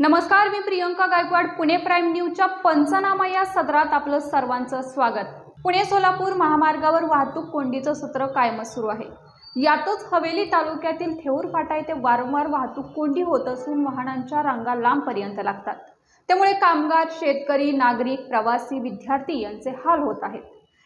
नमस्कार मी प्रियंका गायकवाड पुणे प्राईम न्यूजच्या पंचनामा या सदरात आपलं सर्वांचं स्वागत. पुणे सोलापूर महामार्गावर वाहतूक कोंडीचं सत्र कायमच सुरू आहे. यातच हवेली तालुक्यातील थेऊर फाटा येथे वारंवार वाहतूक कोंडी होत असून वाहनांच्या रांगा लांबपर्यंत लागतात. त्यामुळे कामगार शेतकरी नागरिक प्रवासी विद्यार्थी यांचे हाल होत आहेत.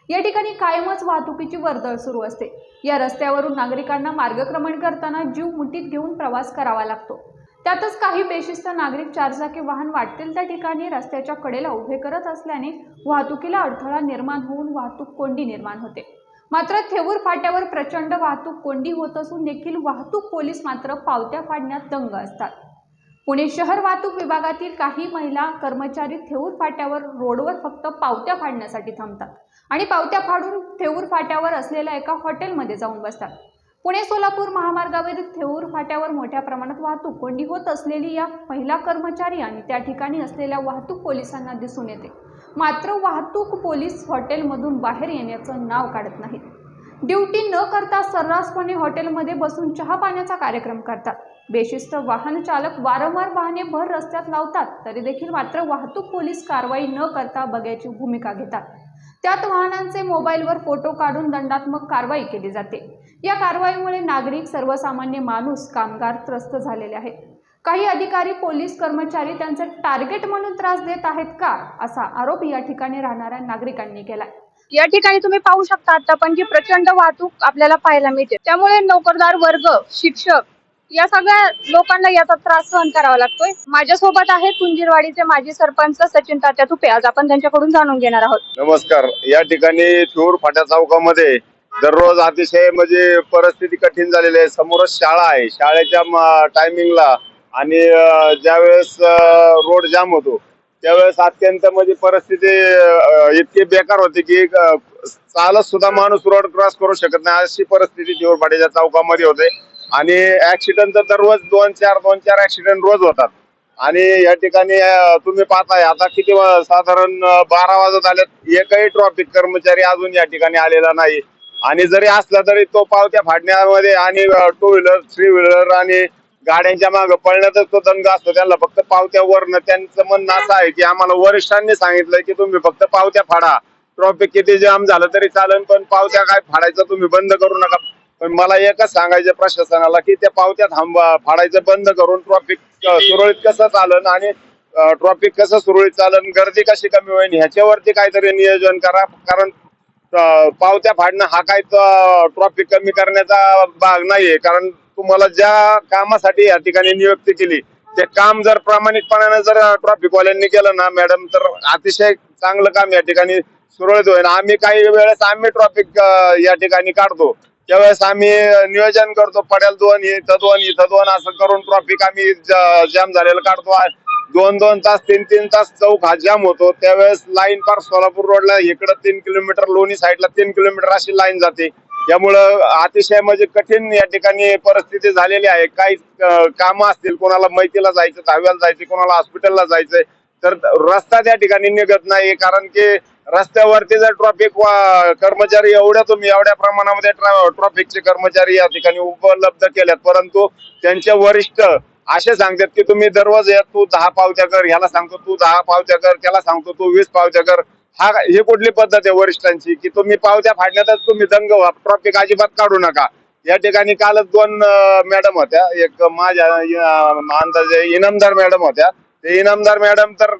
या ठिकाणी कायमच वाहतुकीची वर्दळ सुरू असते. या रस्त्यावरून नागरिकांना मार्गक्रमण करताना जीव मुठीत घेऊन प्रवास करावा लागतो. त्यातच काही बेशिस्त नागरिक चारचाकी वाहन वाटतील त्या ठिकाणी रस्त्याच्या कडेला उभे करत असल्याने वाहतुकीला अडथळा निर्माण होऊन वाहतूक कोंडी निर्माण होते. मात्र थेऊर फाट्यावर प्रचंड वाहतूक कोंडी होत असून देखील वाहतूक पोलीस मात्र पावत्या फाडण्यात दंग असतात. पुणे शहर वाहतूक विभागातील काही महिला कर्मचारी थेऊर फाट्यावर रोडवर फक्त पावत्या फाडण्यासाठी थांबतात आणि पावत्या फाडून थेऊर फाट्यावर असलेल्या एका हॉटेलमध्ये जाऊन बसतात. पुणे सोलापूर महामार्गावरील थेऊर फाट्यावर मोठ्या प्रमाणात वाहतूक कोंडी होत असलेली या महिला कर्मचारी आणि त्या ठिकाणी असलेल्या वाहतूक पोलिसांना दिसून येते. मात्र वाहतूक पोलीस हॉटेलमधून बाहेर येण्याचं नाव काढत नाहीत. ड्युटी न करता सर्रासपणे हॉटेलमध्ये बसून चहा पाण्याचा कार्यक्रम करतात. बेशिस्त वाहन चालक वारंवार वाहने भर रस्त्यात लावतात तरी देखील मात्र वाहतूक पोलीस कारवाई न करता बघ्याची भूमिका घेतात. त्यात वाहनांचे मोबाईलवर फोटो काढून दंडात्मक कारवाई केली जाते. या कारवाईमुळे नागरिक सर्वसामान्य माणूस कामगार त्रस्त झालेले आहेत. काही अधिकारी पोलीस कर्मचारी त्यांचे टार्गेट म्हणून त्रास देत आहेत का? असा आरोप या ठिकाणी राहणाऱ्या नागरिकांनी केलाय. या ठिकाणी तुम्ही पाहू शकता आता पण की प्रचंड वाहतूक आपल्याला पाहायला मिळते. त्यामुळे नोकरदार वर्ग शिक्षक या सगळ्या लोकांना याचा त्रास सहन करावा लागतोय. माझ्यासोबत आहे कुंजीरवाडीचे माजी सरपंच सचिन तात्या तुपे. आज आपण त्यांच्याकडून जाणून घेणार आहोत. नमस्कार. या ठिकाणी फाट्या चौकामध्ये दररोज अतिशय म्हणजे परिस्थिती कठीण झालेली आहे. समोरच शाळा आहे. शाळेच्या टायमिंगला आणि ज्यावेळेस रोड जाम होतो त्यावेळेस अत्यंत म्हणजे परिस्थिती इतकी बेकार होती की चालत सुद्धा माणूस रोड क्रॉस करू शकत नाही. अशी परिस्थिती थोर चौकामध्ये होते. आणि ऍक्सिडेंट तर दररोज दोन चार दोन चार ऍक्सिडेंट रोज होतात. आणि या ठिकाणी तुम्ही पाहताय आता किती वा- साधारण बारा वाजत आलेत. एकही ट्रॉफिक कर्मचारी अजून या ठिकाणी आलेला नाही. आणि जरी असला तरी तो पावत्या फाडण्यामध्ये आणि टू व्हीलर थ्री व्हीलर आणि गाड्यांच्या मागे पळण्यातच तो दंग असतो. त्यांना फक्त पावत्या वरनं. त्यांचं म्हणणं असं आहे की आम्हाला वरिष्ठांनी सांगितलंय की तुम्ही फक्त पावत्या फाडा. ट्रॉफिक किती जाम झालं तरी चालेल पण पावत्या काय फाडायचं तुम्ही बंद करू नका. पण मला एकच सांगायचं प्रशासनाला की त्या पावत्या थांबवा फाडायचं बंद करून ट्रॉफिक सुरळीत कसं चालन आणि ट्रॉफिक कसं सुरळीत चालन गर्दी कशी कमी होईल ह्याच्यावरती काहीतरी नियोजन करा. कारण पावत्या फाडणं हा काय ट्रॉफिक कमी करण्याचा भाग नाहीये. कारण तुम्हाला ज्या कामासाठी या ठिकाणी नियुक्ती केली ते काम जर प्रामाणिकपणाने जर ट्रॉफिक वाल्यांनी केलं ना मॅडम तर अतिशय चांगलं काम या ठिकाणी सुरळीत होईल. आम्ही काही वेळेस आम्ही ट्रॉफिक या ठिकाणी काढतो. त्यावेळेस आम्ही नियोजन करतो पड्याल दोन इथं दोन इथं दोन असं करून ट्रॉफिक आम्ही जाम झालेलं काढतो. दोन दोन तास तीन तीन तास चौक हा जाम होतो. त्यावेळेस लाईन पार सोलापूर रोडला इकडं तीन किलोमीटर लोणी साईडला तीन किलोमीटर अशी लाईन जाते. त्यामुळं अतिशय म्हणजे कठीण या ठिकाणी परिस्थिती झालेली आहे. काही कामं असतील कोणाला मैतीला जायचं दहाव्याला जायचं कोणाला हॉस्पिटलला जायचंय तर रस्ता त्या ठिकाणी निघत नाही कारण की रस्त्यावरती जर ट्रॉफिक कर्मचारी एवढ्या तुम्ही एवढ्या प्रमाणामध्ये ट्रॉफिकचे कर्मचारी या ठिकाणी उपलब्ध केल्यात. परंतु त्यांचे वरिष्ठ असे सांगतात की तुम्ही दररोज या तू दहा पावत्या कर ह्याला सांगतो तू दहा पावत्या कर त्याला सांगतो तू वीस पावत्या कर. हा ही कुठली पद्धत आहे वरिष्ठांची? की तुम्ही पावत्या फाडण्यातच तुम्ही दंग व्हा. ट्रॉफिक अजिबात काढू नका. या ठिकाणी कालच दोन मॅडम होत्या. एक माझ्या अंदाजे इनामदार मॅडम होत्या. ते इनामदार मॅडम तर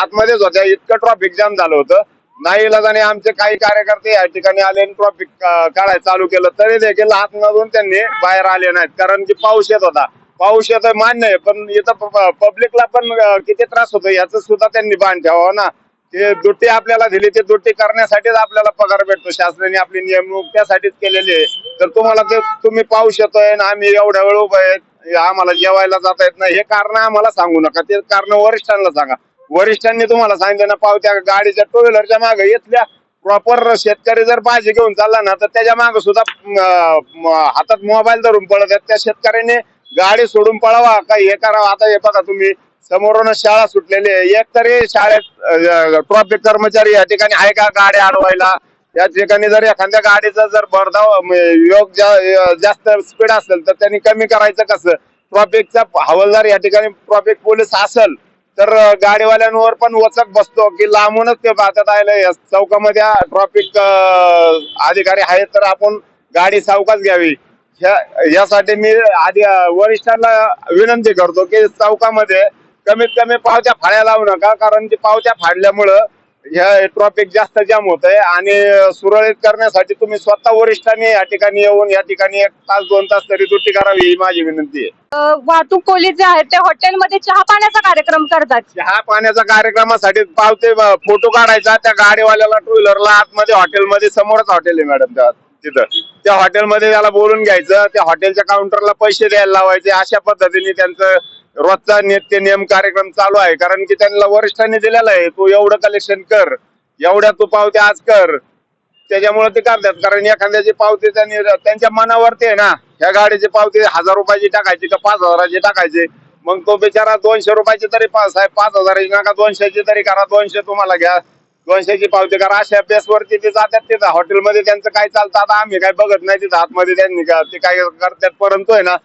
आतमध्येच होत्या. इतकं ट्रॉफिक जाम झालं होतं. नाही इलाजाने आमचे काही कार्यकर्ते या ठिकाणी आले ट्रॉफिक काढायला चालू केलं. तरी देखील आतमधून त्यांनी बाहेर आले नाहीत. कारण की पाऊस येत होता. पाऊस येतोय मान्य आहे पण इथं पब्लिकला पण किती त्रास होतो याच सुद्धा त्यांनी भान ठेवावं ना. ते दुट्टी आपल्याला दिली ते दुट्टी करण्यासाठीच आपल्याला पगार भेटतो. शासनाने आपली नेमणूक त्यासाठीच केलेली आहे. तर तुम्हाला ते तुम्ही पाऊस येतोय ना आम्ही एवढ्या वेळ उभं आहेत आम्हाला जेवायला जाता येत नाही. हे कारण आम्हाला सांगू नका. ते कारण वरिष्ठांना सांगा. वरिष्ठांनी तुम्हाला सांगितलं ना पावत्या गाडीच्या टू व्हीलरच्या मागे येतल्या. प्रॉपर शेतकरी जर भाजी घेऊन चालला ना तर त्याच्यामागे सुद्धा हातात मोबाईल धरून पळत आहेत. त्या शेतकऱ्याने गाडी सोडून पळावा. का हे करावं आता हे बघा तुम्ही समोरूनच शाळा सुटलेली आहे. एक तरी शाळेत ट्रॉफिक कर्मचारी या ठिकाणी आहे का? गाड्या अडवायला? या ठिकाणी जर एखाद्या गाडीचा जर भरधाव योग जा- जास्त स्पीड असेल तर त्यांनी कमी करायचं कसं? ट्रॉफिकचा हवालदार या ठिकाणी ट्रॉफिक पोलीस असल तर गाडीवाल्यांवर पण वचक बसतो की लांबूनच ते पाहतात आलं या चौकामध्ये ट्रॉफिक अधिकारी आहेत तर आपण गाडी सावकाश घ्यावी. ह्या- यासाठी मी आधी वरिष्ठांना विनंती करतो की चौकामध्ये कमीत कमी पावत्या फाड्या लावू नका कारण की पावत्या फाडल्यामुळं ह्या ट्रॉफिक जास्त जाम होत आहे आणि सुरळीत करण्यासाठी तुम्ही स्वतः वरिष्ठांनी या ठिकाणी येऊन या ठिकाणी एक तास दोन तास तरी दुटी करावी ही माझी विनंती आहे. वाहतूक पोलीस जे आहेत ते हॉटेलमध्ये चहा पाण्याचा कार्यक्रम करतात. चहा पाण्याच्या कार्यक्रमासाठी पावते फोटो काढायचा त्या गाडीवाल्याला टू व्हीलरला आतमध्ये हॉटेलमध्ये समोरच हॉटेल आहे मॅडम त्या तिथं. त्या हॉटेलमध्ये त्याला बोलून घ्यायचं त्या हॉटेलच्या काउंटरला पैसे द्यायला लावायचे अशा पद्धतीने त्यांचं रोजचा नित्य नियम कार्यक्रम चालू आहे. कारण की त्यांना वरिष्ठांनी दिलेला आहे तू एवढं कलेक्शन कर एवढ्या तू पावत्या आज कर. त्याच्यामुळे ते करतात. कारण एखाद्याची पावती त्यांनी त्यांच्या मनावरती आहे ना ह्या गाडीची पावती हजार रुपयाची टाकायची का पाच हजाराची टाकायची? मग तो बिचारा दोनशे रुपयाची तरी पास आहे पाच हजाराची नका दोनशेची तरी करा दोनशे तुम्हाला घ्या. दोनशेची पावती करा. अशा बेसवरती ते जातात तिथं. हॉटेलमध्ये त्यांचं काय चालतं? आता आम्ही काय बघत नाही तिथं. आतमध्ये त्यांनी का ते काय करतात? परंतु आहे ना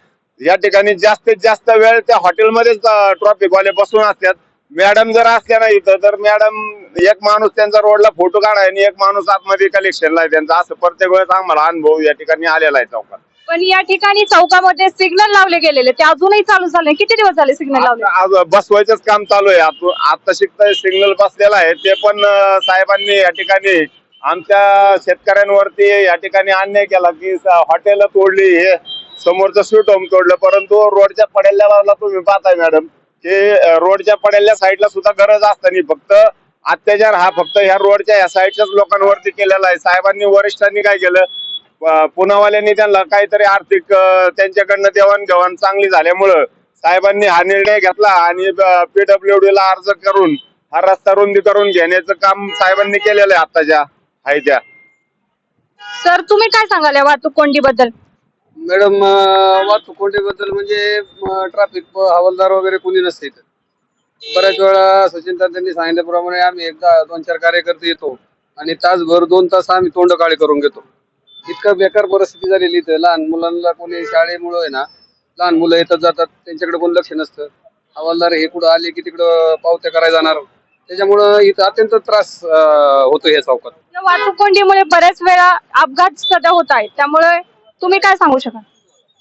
या ठिकाणी जास्तीत जास्त वेळ त्या हॉटेलमध्येच ट्रॉफिक वाले बसून असतात. मॅडम जर असल्या ना इथं तर मॅडम एक माणूस त्यांचा रोडला फोटो काढाय आणि एक माणूस आतमध्ये कलेक्शनला आहे त्यांचा. असं प्रत्येक वेळेस आम्हाला अनुभव या ठिकाणी आलेला आहे चौकात. पण या ठिकाणी चौकामध्ये सिग्नल लावले गेलेले. ते अजूनही चालू झाले. किती दिवस झाले सिग्नल लावले? आज बसवायचंच काम चालू आहे. आता शिकता सिग्नल बसलेला आहे. ते पण अं, साहेबांनी या ठिकाणी आमच्या शेतकऱ्यांवरती या ठिकाणी अन्याय केला की हॉटेल तोडली हे समोरचं स्वीट होम तोडलं. परंतु रोडच्या पडेल्या बाजूला तुम्ही पाहताय मॅडम की रोडच्या पडेल्या साईडला सुद्धा गरज असताना फक्त अत्याचार हा फक्त ह्या रोडच्या ह्या साईडच्याच लोकांवरती केलेला आहे. साहेबांनी वरिष्ठांनी काय केलं? पुनावाल्यांनी त्यांना काहीतरी आर्थिक त्यांच्याकडनं देवाणघेवाण चांगली झाल्यामुळं साहेबांनी हा निर्णय घेतला आणि पीडब्ल्यूडी ला अर्ज करून हा रस्ता रुंदी करून घेण्याचं काम साहेबांनी केलेलं आहे आताच्या हायच्या. सर तुम्ही काय सांगाल वाहतूक कोंडी बद्दल मॅडम वाहतूक कोंडीबद्दल म्हणजे ट्रॅफिक हवालदार वगैरे कोणी नसते इथं. बऱ्याच वेळा सचिन त्यांनी सांगितल्याप्रमाणे आम्ही एकदा दोन चार कार्यकर्ते येतो आणि तासभर दोन तास आम्ही तोंड काळे करून घेतो. इतकं बेकार परिस्थिती झालेली इथं. लहान मुलांना कोणी शाळेमुळं आहे ना लहान मुलं येतात जातात त्यांच्याकडे कोण लक्ष नसतं. हवालदार हे कुठं आले की तिकडं पावत्या करायला जाणार? त्याच्यामुळं इथं अत्यंत त्रास होतो या चौकात. वाहतूक कोंडीमुळे बऱ्याच वेळा अपघात सध्या होत आहेत. त्यामुळे तुम्ही काय सांगू शकाल?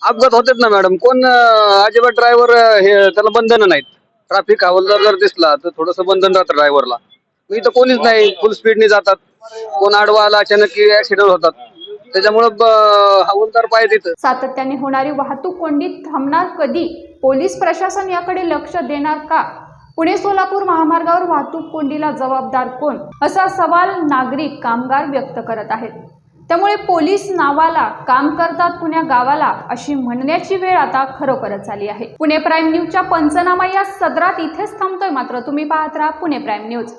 अपघात होतेच ना मॅडम. कोण अं, अजिबात ड्रायव्हर हे त्याला बंधन नाहीत. ट्रॅफिक हवालदार जर दिसला तर थोडस बंधन राहतं ड्रायव्हरला इथं कोणीच नाही फुल स्पीडने जातात. कोण आडवा आला अचानक की ऍक्सिडेंट होतात. त्याच्यामुळं ब- हवालदार पाहिजे तिथं. सातत्याने होणारी वाहतूक कोंडी थांबणार कधी? पोलीस प्रशासन याकडे लक्ष देणार का? पुणे सोलापूर महामार्गावर वाहतूक कोंडीला जबाबदार कोण? असा सवाल नागरिक कामगार व्यक्त करत आहेत. त्यामुळे पोलीस नावाला काम करतात पुण्या गावाला अशी म्हणण्याची वेळ आता खरोखरच आली आहे. पुणे प्राईम न्यूजच्या पंचनामा या सदरात इथेच थांबतोय. मात्र तुम्ही पाहत राहा पुणे प्राईम न्यूज.